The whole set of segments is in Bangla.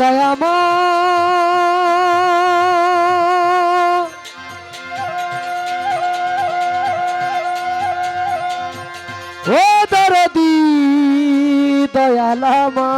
দয়াময় ও দরদি দয়ালামা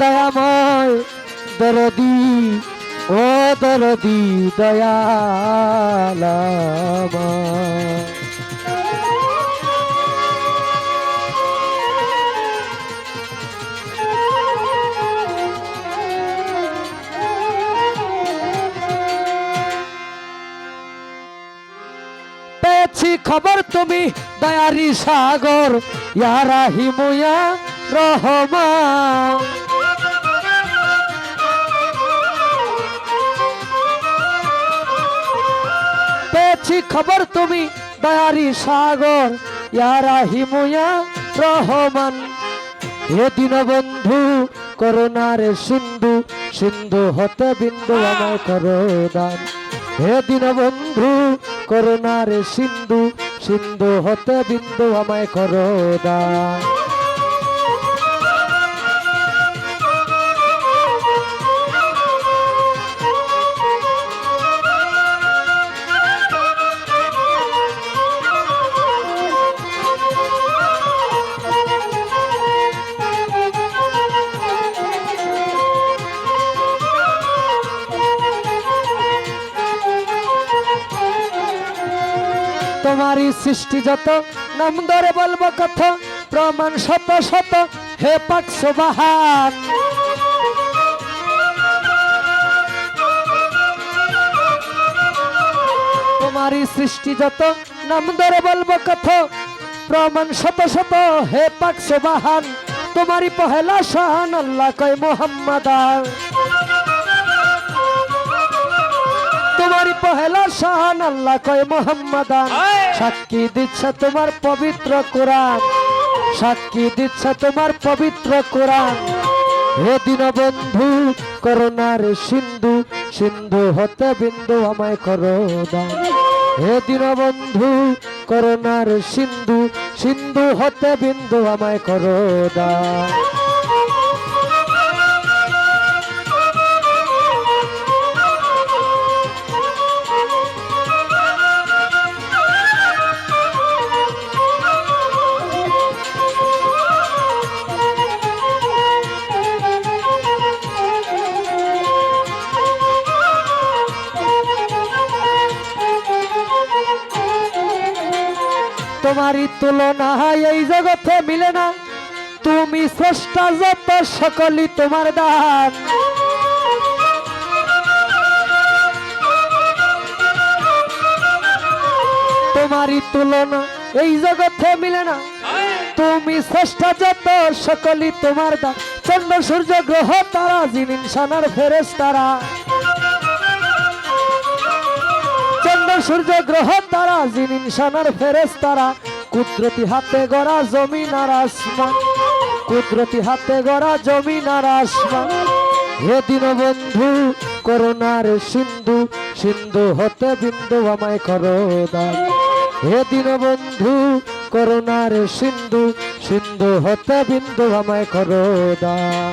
দয়াময় দরদি ও দরদি দয়ালামা তুমি দয়ারি সাগর, ইয়ারা হিমুয়া রহমান পেয়েছি খবর তুমি দয়ারি সাগর, ইয়ারা হিমুয়া রহমান। হে দীনবন্ধু, করুণার সিন্ধু সিন্ধু হতে বিন্দু আমায় করো দান। হে দীনবন্ধু, করুণার সিন্ধু সিন্ধু হতে বিন্দু আমায় করো দান তোমারই সৃষ্টি যত নাম ধরে বলব কথা, প্রমাণ শত শত, হে পাক সুবাহান। তোমারই সৃষ্টি যত নাম ধরে বলব কথা, প্রমাণ শত শত, হে পাক সুবাহান। তোমারই পহেলা শাহান, আল্লাহ কয় মোহাম্মদান। তোমারই পহেলা শাহান আল্লাহ কয় মোহাম্মদান। সাক্ষী দিচ্ছে তোমার পবিত্র কোরআন। সাক্ষী দিচ্ছে তোমার পবিত্র কোরআন। হে দীনবন্ধু করুণার সিন্ধু সিন্ধু হতে বিন্দু আমায় করো দান। হে দীনবন্ধু করুণার সিন্ধু সিন্ধু হতে বিন্দু আমায় করো দান। তোমারই তুলনা এই জগতে মিলে না। তুমি স্রষ্টা যত, সকলই তোমার দান। তোমারই তুলনা এই জগতে মিলে না। তুমি শ্রেষ্ঠ যত, সকলই তোমার দান। চন্দ্র, সূর্য, গ্রহ, তারা, জিন ইনসানার ফেরেস তারা সূর্য গ্রহ তারা, জিন ইনসানার ফেরেস তারা। কুদরতি হাতে গড়া জমিন আর আসমান, কুদরতি হাতে গড়া জমিন আর আসমান। হে দীনবন্ধু, করুণার সিন্ধু সিন্ধু হতে বিন্দু আমায় করো দান। হে দীনবন্ধু, করুণার সিন্ধু সিন্ধু হতে বিন্দু আমায় করো দান।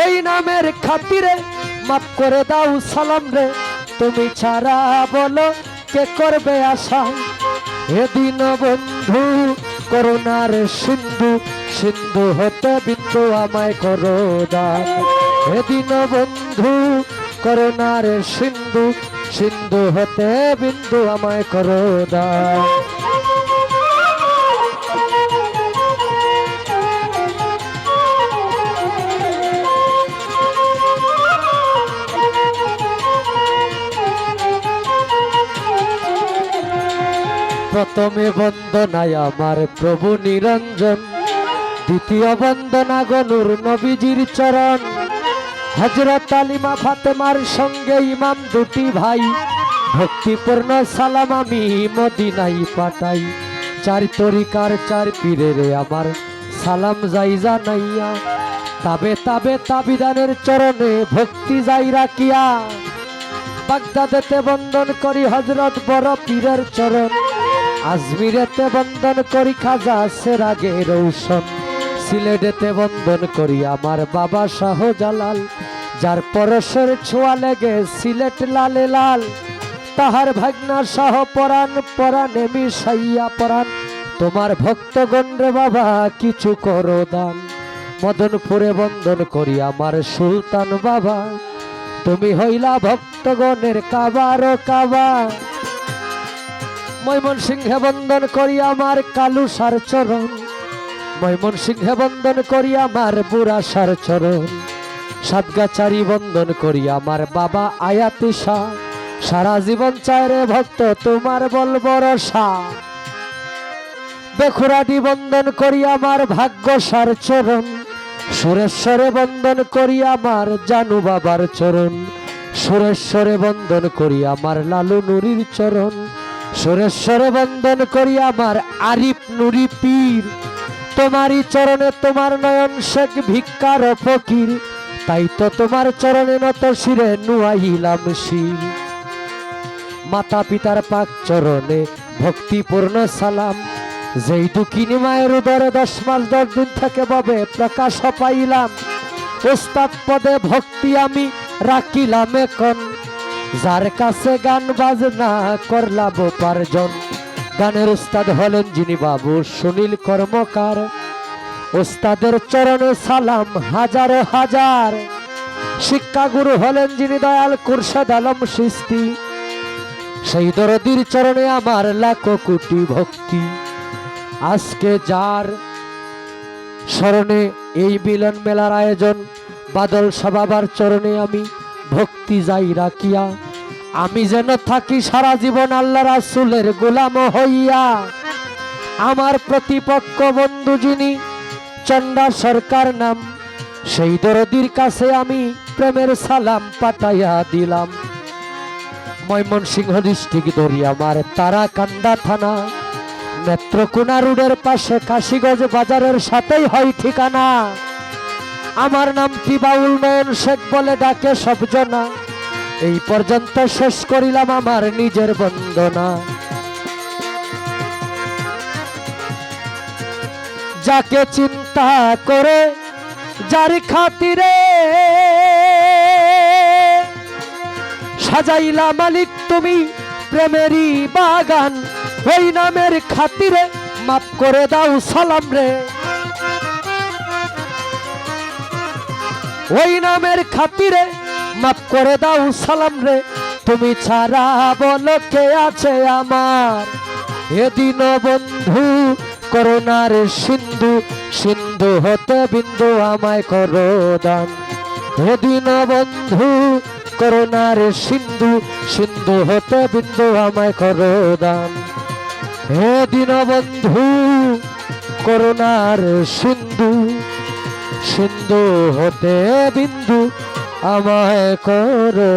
ওই নামের খাতিরে মাফ করে দাও সালাম রে। তুমি ছাড়া বলো কে করবে আশা? এদিন বন্ধু, করুণার সিন্ধু সিন্ধু হতে বিন্দু আমায় করো দান এদিন বন্ধু করোনার সিন্ধু সিন্ধু হতে বিন্দু আমায় করো দান প্রথমে বন্দনায় আমার প্রভু নিরঞ্জন, দ্বিতীয় বন্দনা গনুর নবীজির চরণ। হজরত আলিমা ফাতেমার সঙ্গে ইমাম দুটি ভাই, ভক্তিপূর্ণ সালাম আমি মদিনাই পাঠাই। চার তরিকার চার পীরের আমার সালাম যাই জানাইয়া, তাবে তাবে তাবিদানের চরণে ভক্তি যাই রাখিয়া। বাগদাদেতে বন্দন করি হজরত বড় পীরের চরণ। আজমিরেতে বন্দন করি, খাজা সেরাগে রৌশন। সিলেটেতে বন্দন করি, আমার বাবা শাহ জালাল যার পরশের ছোঁয়া লেগে সিলেট লালে লাল। তাহার ভাগনা শাহ পরাণ, পরাণে মিশাইয়া পরাণ। তোমার ভক্তগণ রে বাবা, কিছু করো দান। মদনপুরে বন্দন করি, আমার সুলতান বাবা। তুমি হইলা ভক্তগণের কাবার কাবা। মৈমন সিংহে বন্দন করি আমার কালু সার চরণ। মৈমন সিংহে বন্দন করি আমার বুড়া সার চরণ। সাতগাচারি বন্দন করি আমার বাবা আয়াতি শাহ। সারা জীবন চায় রে ভক্ত, তোমার বল বরসা বেখুরাটি বন্দন করি আমার ভাগ্য সার চরণ। সুরেশ্বরে বন্দন করি আমার জানু বাবার চরণ। সুরেশ্বরে বন্দন করি আমার লালু নুরির চরণ। সুরেশ্বরে বন্দন করি আমার আরিফ নুরি পীর। তোমারই চরণে তোমার নয়ন শেখ ভিক্ষার ফকির। তাই তো তোমার চরণে নত শিরে নুয়াইলাম শির। মাতা পিতার পাক চরণে ভক্তিপূর্ণ সালাম। যেই দুঃখিনী মায়ের উদরে দশ মাস দশ দিন থেকে ববে প্রকাশ পাইলাম। ওস্তাদ পদে ভক্তি আমি রাখিলাম এখন। যার কাছে গান বাজনা করলাম উপার্জন। গানের উস্তাদ হলেন যিনি বাবু সুনীল কর্মকার। ওস্তাদের চরণে সালাম হাজার হাজার। শিক্ষাগুরু হলেন যিনি দয়াল কুরশাদ আলম সৃষ্টি সেই দরদির চরণে আমার লাখো কোটি ভক্তি। আজকে যার স্মরণে এই মিলন মেলার আয়োজন, বাদল সবাবার চরণে আমি ভক্তি যাই রাখিয়া, আমি যেন থাকি সারা জীবন আল্লাহ রাসুলের গোলাম হইয়া। আমার প্রতিপক্ষ বন্ধু যিনি চন্ডা সরকার নাম, সেই দরদির কাছে আমি প্রেমের সালাম পাঠাইয়া দিলাম। ময়মনসিংহ ডিস্ট্রিক্ট দরিয়ামার তারাকান্দা থানা, নেত্রকোনা রোডের পাশে কাশিগঞ্জ বাজারের সাথেই হয় ঠিকানা। আমার নামটি বাউল নয়ন শেখ বলে ডাকে সব জনা। এই পর্যন্ত শেষ করিলাম আমার নিজের বন্দনা। যাকে চিন্তা করে, যার খাতিরে সাজাইলা মালিক তুমি প্রেমেরই বাগান। ওই নামের খাতিরে মাফ করে দাও সালাম রে। ওই নামের খাতিরে মাফ করে দাও সালাম রে। তুমি ছাড়া বলো কে আছে আমার? এদিন বন্ধু, করোনার সিন্ধু সিন্ধু হতে বিন্দু আমায় করো দান এদিন বন্ধু, করোনার সিন্ধু সিন্ধু হতে বিন্দু আমায় করো দান হে দিন বন্ধু, করোনার সিন্ধু সিন্ধু হতে বিন্দু আমায় করো